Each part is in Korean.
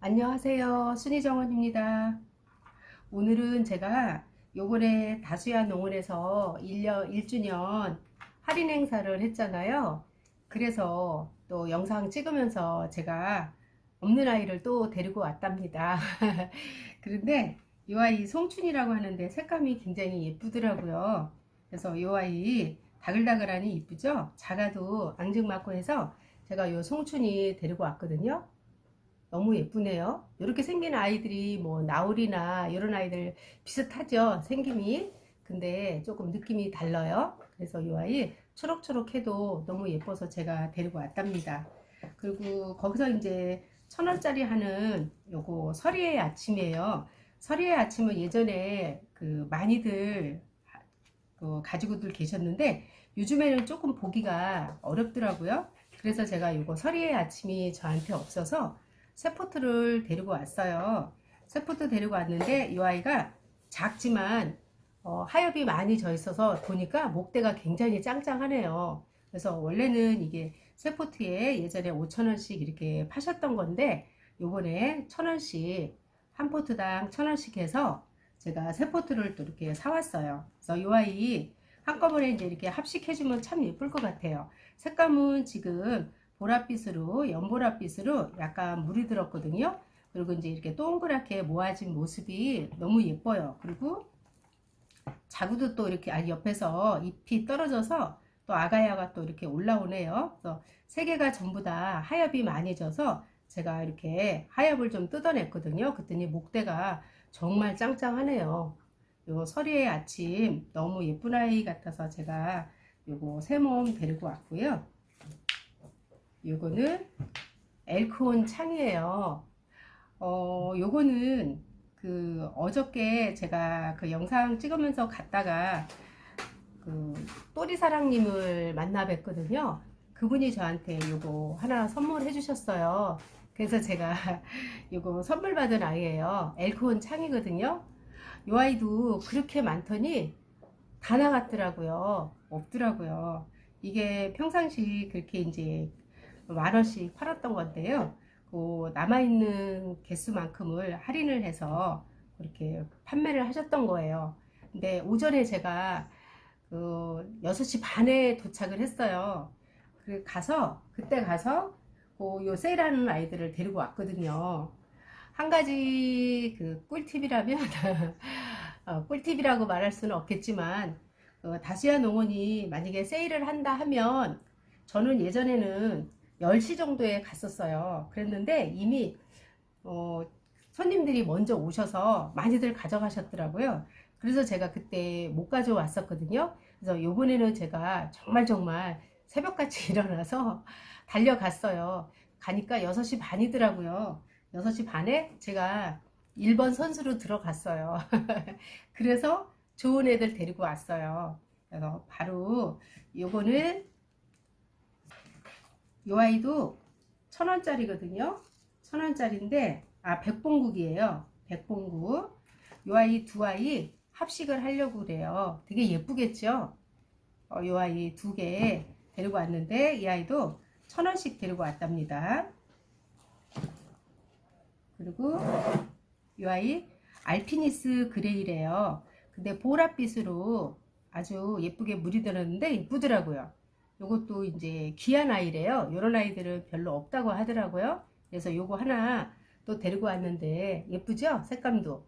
안녕하세요. 순이정원입니다. 오늘은 제가 요번에 다수야 농원에서 1년, 1주년 할인 행사를 했잖아요. 그래서 또 영상 찍으면서 제가 없는 아이를 또 데리고 왔답니다. 그런데 이 아이 송춘이라고 하는데 색감이 굉장히 예쁘더라고요. 그래서 이 아이 다글다글하니 이쁘죠? 작아도 앙증맞고 해서 제가 요 송춘이 데리고 왔거든요. 너무 예쁘네요. 이렇게 생긴 아이들이 뭐 나울이나 이런 아이들 비슷하죠. 생김이. 근데 조금 느낌이 달라요. 그래서 이 아이 초록초록해도 너무 예뻐서 제가 데리고 왔답니다. 그리고 거기서 이제 천 원짜리 하는 요거 서리의 아침이에요. 서리의 아침은 예전에 그 많이들 그 가지고들 계셨는데 요즘에는 조금 보기가 어렵더라고요. 그래서 제가 요거 서리의 아침이 저한테 없어서 세포트를 데리고 왔어요. 세포트 데리고 왔는데 이 아이가 작지만 어, 하엽이 많이 져 있어서 보니까 목대가 굉장히 짱짱하네요. 그래서 원래는 이게 세포트에 예전에 5천원씩 이렇게 파셨던 건데 요번에 천원씩 한 포트당 천원씩 해서 제가 세포트를 또 이렇게 사왔어요. 그래서 이 아이 한꺼번에 이제 이렇게 합식해주면 참 예쁠 것 같아요. 색감은 지금 보랏빛으로 연보랏빛으로 약간 물이 들었거든요. 그리고 이제 이렇게 동그랗게 모아진 모습이 너무 예뻐요. 그리고 자구도 또 이렇게 아 옆에서 잎이 떨어져서 또 아가야가 또 이렇게 올라오네요. 그래서 세 개가 전부 다 하엽이 많이 져서 제가 이렇게 하엽을 좀 뜯어냈거든요. 그랬더니 목대가 정말 짱짱하네요. 요 서리의 아침 너무 예쁜 아이 같아서 제가 요거 세 몸 데리고 왔고요. 요거는 엘크온 창이에요. 어, 요거는 그 어저께 제가 그 영상 찍으면서 갔다가 그 또리사랑님을 만나 뵀거든요. 그분이 저한테 요거 하나 선물해 주셨어요. 그래서 제가 요거 선물 받은 아이예요. 엘크온 창이거든요. 요 아이도 그렇게 많더니 다 나갔더라고요. 없더라고요. 이게 평상시 그렇게 이제 만 원씩 팔았던 건데요. 그 남아있는 개수만큼을 할인을 해서 그렇게 판매를 하셨던 거예요. 근데 오전에 제가 그 6시 반에 도착을 했어요. 그 가서 그때 가서 그요 세일하는 아이들을 데리고 왔거든요. 한 가지 그 꿀팁이라면 어, 꿀팁이라고 말할 수는 없겠지만 어, 다시야 농원이 만약에 세일을 한다 하면 저는 예전에는 10시 정도에 갔었어요. 그랬는데 이미 어, 손님들이 먼저 오셔서 많이들 가져가셨더라고요. 그래서 제가 그때 못 가져왔었거든요. 그래서 요번에는 제가 정말 정말 새벽같이 일어나서 달려갔어요. 가니까 6시 반이더라고요. 6시 반에 제가 1번 선수로 들어갔어요. 그래서 좋은 애들 데리고 왔어요. 그래서 바로 요거는 요 아이도 천 원짜리거든요. 천 원짜리인데 아 백봉국이에요. 백봉국. 요 아이 두 아이 합식을 하려고 그래요. 되게 예쁘겠죠? 어, 요 아이 두 개 데리고 왔는데 이 아이도 천 원씩 데리고 왔답니다. 그리고 이 아이 알피니스 그레이래요. 근데 보랏빛으로 아주 예쁘게 물이 들었는데 예쁘더라고요. 요것도 이제 귀한 아이래요. 요런 아이들은 별로 없다고 하더라고요. 그래서 요거 하나 또 데리고 왔는데 예쁘죠? 색감도.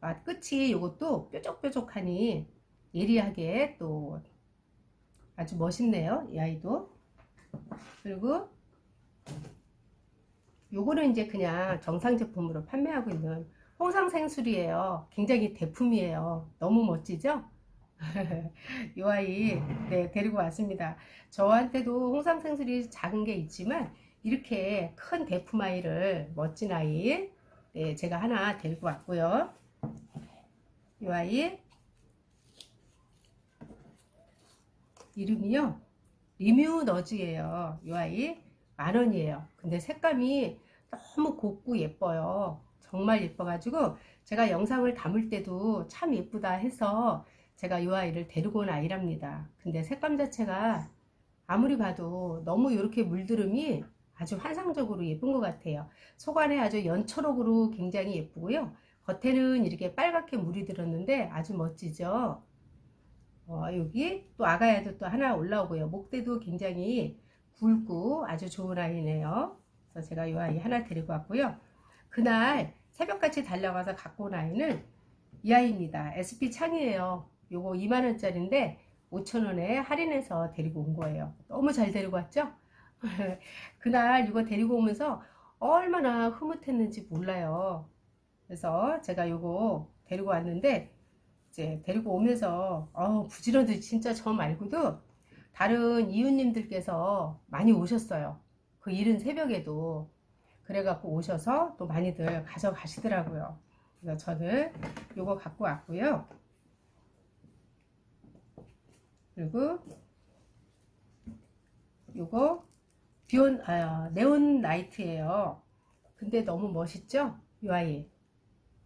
아, 끝이 요것도 뾰족뾰족하니 예리하게 또 아주 멋있네요. 이 아이도. 그리고 요거는 이제 그냥 정상 제품으로 판매하고 있는 홍상생술이에요. 굉장히 대품이에요. 너무 멋지죠? 이 아이 네, 데리고 왔습니다. 저한테도 홍상생술이 작은 게 있지만 이렇게 큰 대품 아이를 멋진 아이 네, 제가 하나 데리고 왔고요. 이 아이 이름이요 리뮤 너즈예요. 이 아이 만 원이에요. 근데 색감이 너무 곱고 예뻐요. 정말 예뻐가지고 제가 영상을 담을 때도 참 예쁘다 해서 제가 이 아이를 데리고 온 아이랍니다. 근데 색감 자체가 아무리 봐도 너무 이렇게 물들음이 아주 환상적으로 예쁜 것 같아요. 속안에 아주 연초록으로 굉장히 예쁘고요. 겉에는 이렇게 빨갛게 물이 들었는데 아주 멋지죠. 어, 여기 또 아가야도 또 하나 올라오고요. 목대도 굉장히 굵고 아주 좋은 아이네요. 그래서 제가 이 아이 하나 데리고 왔고요. 그날 새벽같이 달려가서 갖고 온 아이는 이 아이입니다. SP 창이에요. 요거 2만원짜리인데 5천원에 할인해서 데리고 온 거예요. 너무 잘 데리고 왔죠? 그날 이거 데리고 오면서 얼마나 흐뭇했는지 몰라요. 그래서 제가 요거 데리고 왔는데 이제 데리고 오면서 어, 부지런히 진짜 저 말고도 다른 이웃님들께서 많이 오셨어요. 그 이른 새벽에도 그래갖고 오셔서 또 많이들 가져가시더라고요. 그래서 저는 요거 갖고 왔고요. 그리고 요거 비온 아, 네온 라이트예요. 근데 너무 멋있죠? 이 아이.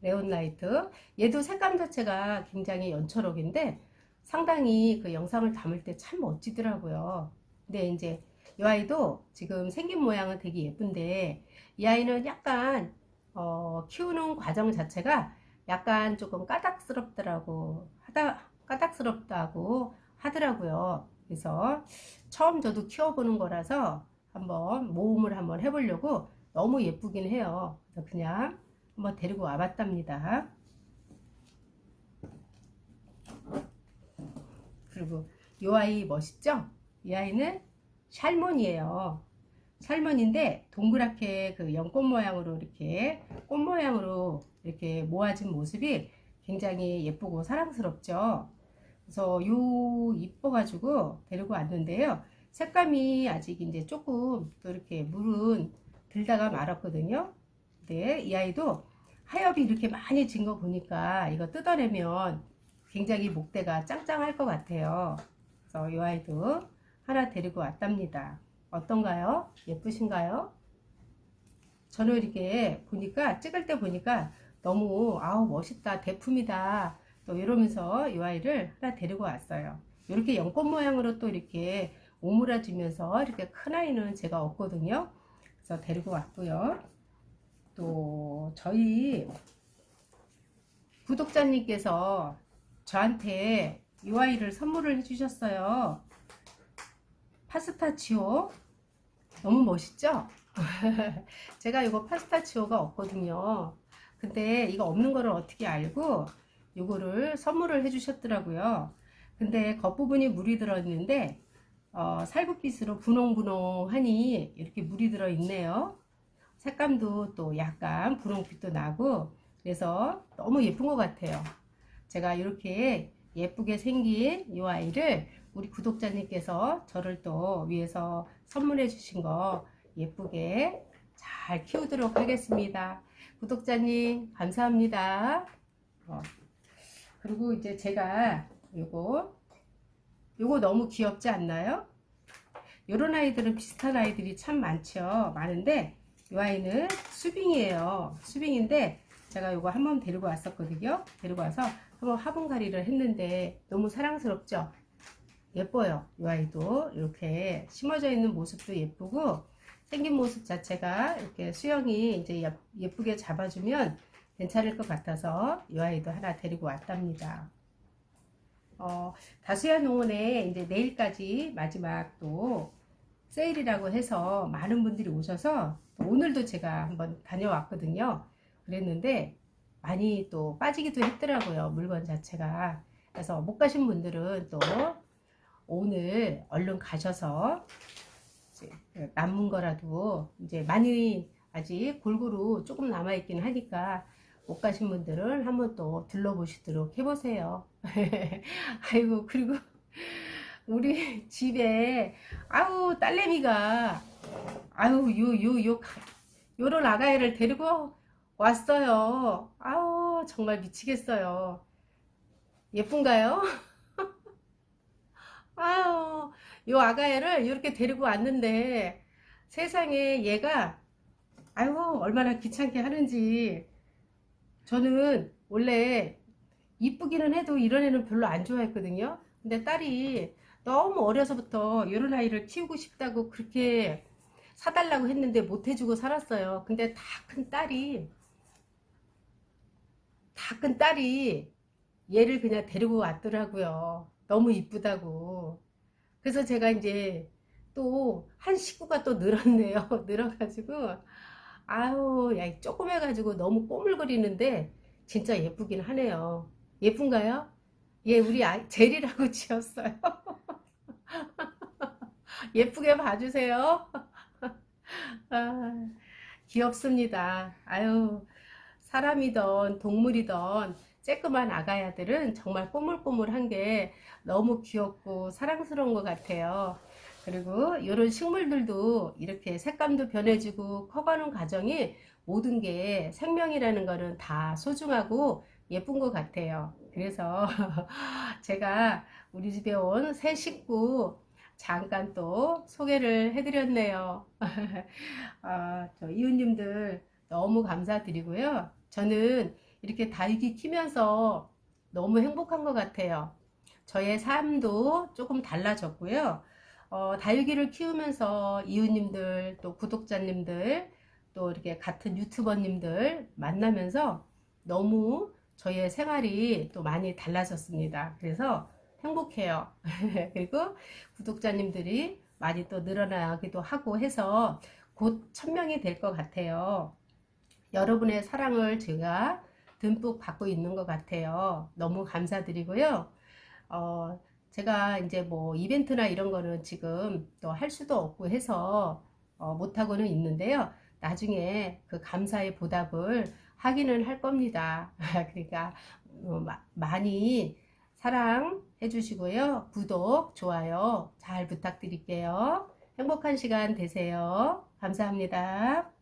네온 라이트. 얘도 색감 자체가 굉장히 연초록인데 상당히 그 영상을 담을 때 참 멋지더라고요. 근데 이제 이 아이도 지금 생긴 모양은 되게 예쁜데 이 아이는 약간 어, 키우는 과정 자체가 약간 조금 까닥스럽더라고 하다 까닥스럽다고 하더라고요. 그래서 처음 저도 키워보는 거라서 한번 모험을 한번 해보려고 너무 예쁘긴 해요. 그래서 그냥 한번 데리고 와봤답니다. 그리고 이 아이 멋있죠? 이 아이는 샬몬이에요. 샬몬인데 동그랗게 그 연꽃 모양으로 이렇게 꽃 모양으로 이렇게 모아진 모습이 굉장히 예쁘고 사랑스럽죠. 그래서 요 이뻐가지고 데리고 왔는데요. 색감이 아직 이제 조금 또 이렇게 물은 들다가 말았거든요. 근데 이 아이도 하엽이 이렇게 많이 진 거 보니까 이거 뜯어내면 굉장히 목대가 짱짱할 것 같아요. 그래서 이 아이도 하나 데리고 왔답니다. 어떤가요? 예쁘신가요? 저는 이렇게 보니까 찍을 때 보니까 너무 아우 멋있다 대품이다 또 이러면서 이 아이를 하나 데리고 왔어요. 이렇게 연꽃 모양으로 또 이렇게 오므라지면서 이렇게 큰 아이는 제가 없거든요. 그래서 데리고 왔고요. 또 저희 구독자님께서 저한테 이 아이를 선물을 해주셨어요. 파스타치오 너무 멋있죠? 제가 이거 파스타치오가 없거든요. 근데 이거 없는 거를 어떻게 알고 이거를 선물을 해주셨더라고요. 근데 겉부분이 물이 들어있는데 어, 살구빛으로 분홍분홍하니 이렇게 물이 들어있네요. 색감도 또 약간 분홍빛도 나고 그래서 너무 예쁜 것 같아요. 제가 이렇게 예쁘게 생긴 이 아이를 우리 구독자님께서 저를 또 위해서 선물해 주신 거 예쁘게 잘 키우도록 하겠습니다. 구독자님 감사합니다. 어, 그리고 이제 제가 요거 요거 너무 귀엽지 않나요? 요런 아이들은 비슷한 아이들이 참 많죠. 많은데 이 아이는 수빙이에요. 수빙인데 제가 요거 한 번 데리고 왔었거든요. 데리고 와서 한번 화분갈이를 했는데 너무 사랑스럽죠? 예뻐요. 이 아이도 이렇게 심어져 있는 모습도 예쁘고 생긴 모습 자체가 이렇게 수영이 이제 예쁘게 잡아주면 괜찮을 것 같아서 이 아이도 하나 데리고 왔답니다. 어, 다수야 농원에 이제 내일까지 마지막 또 세일이라고 해서 많은 분들이 오셔서 오늘도 제가 한번 다녀왔거든요. 그랬는데 많이 또 빠지기도 했더라고요. 물건 자체가. 그래서 못 가신 분들은 또 오늘 얼른 가셔서 남은 거라도 이제 많이 아직 골고루 조금 남아있긴 하니까 못 가신 분들은 한번 또 들러보시도록 해보세요. 아이고, 그리고 우리 집에, 아우, 딸내미가, 아우, 요, 요, 요, 요런 아가이를 데리고 왔어요. 아우, 정말 미치겠어요. 예쁜가요? 아유, 요 아가애를 이렇게 데리고 왔는데 세상에 얘가 아유 얼마나 귀찮게 하는지 저는 원래 이쁘기는 해도 이런 애는 별로 안 좋아했거든요. 근데 딸이 너무 어려서부터 이런 아이를 키우고 싶다고 그렇게 사달라고 했는데 못 해주고 살았어요. 근데 다 큰 딸이 다 큰 딸이 얘를 그냥 데리고 왔더라고요. 너무 이쁘다고. 그래서 제가 이제 또 한 식구가 또 늘었네요. 늘어가지고 아유, 야, 조그매가지고 너무 꼬물거리는데 진짜 예쁘긴 하네요. 예쁜가요? 예, 우리 아, 젤이라고 지었어요. 예쁘게 봐주세요. 아, 귀엽습니다. 아유, 사람이던 동물이던 쬐끄만 아가야들은 정말 꼬물꼬물한 게 너무 귀엽고 사랑스러운 것 같아요. 그리고 이런 식물들도 이렇게 색감도 변해지고 커가는 과정이 모든 게 생명이라는 거는 다 소중하고 예쁜 것 같아요. 그래서 제가 우리 집에 온 새 식구 잠깐 또 소개를 해드렸네요. 아, 저 이웃님들 너무 감사드리고요. 저는 이렇게 다육이 키면서 너무 행복한 것 같아요. 저의 삶도 조금 달라졌고요. 어, 다육이를 키우면서 이웃님들 또 구독자님들 또 이렇게 같은 유튜버님들 만나면서 너무 저의 생활이 또 많이 달라졌습니다. 그래서 행복해요. 그리고 구독자님들이 많이 또 늘어나기도 하고 해서 곧 천명이 될 것 같아요. 여러분의 사랑을 제가 듬뿍 받고 있는 것 같아요. 너무 감사드리고요. 어, 제가 이제 뭐 이벤트나 이런 거는 지금 또 할 수도 없고 해서 어, 못하고는 있는데요. 나중에 그 감사의 보답을 하기는 할 겁니다. 그러니까 어, 마- 많이 사랑해 주시고요. 구독, 좋아요 잘 부탁드릴게요. 행복한 시간 되세요. 감사합니다.